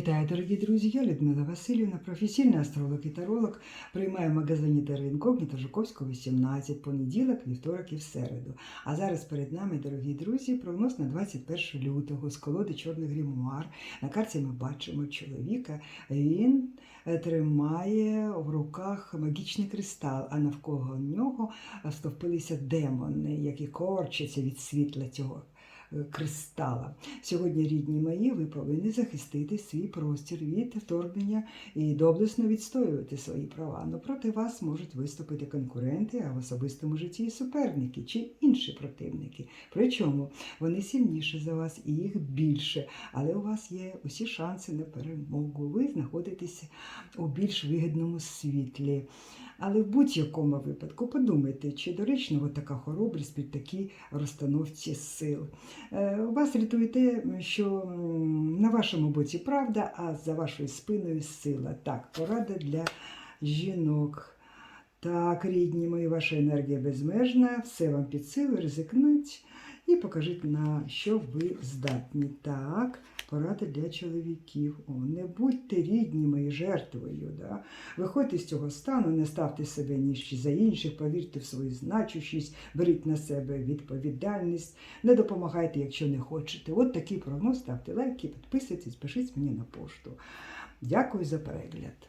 Вітаю, дорогі друзі! Я Людмила Васильівна, професійний астролог і таролог. Приймаю в магазині Терра Інкогніта Жуковського, 18, понеділок, вівторок і в середу. А зараз перед нами, дорогі друзі, прогноз на 21 лютого з колоди Чорний грімуар. На карті ми бачимо чоловіка. Він е, тримає в руках магічний кристал, а навколо нього стовпилися демони, які корчаться від світла цього кристала. Сьогодні, рідні мої, ви повинні захистити свій простір від вторгнення і доблесно відстоювати свої права. Но проти вас можуть виступити конкуренти, а в особистому житті суперники чи інші противники. Причому вони сильніші за вас і їх більше, але у вас є усі шанси на перемогу. Ви знаходитеся у більш вигідному світлі. Але в будь-якому випадку подумайте, чи доречна така хоробрість при такій розстановці сил. Е, Вас рятує те, що на вашому боці правда, а за вашою спиною сила. Так, порада для жінок. Так, рідні мої, ваша енергія безмежна, все вам під силу, ризикнуть і покажіть, на що ви здатні. Так, порада для чоловіків. О, не будьте рідні мої жертвою. Да? Виходьте з цього стану, не ставте себе ніжчі за інших, повірте в свою значущість, беріть на себе відповідальність, не допомагайте, якщо не хочете. От такий прогноз, ставте лайки, підписуйтесь, пишіть мені на пошту. Дякую за перегляд.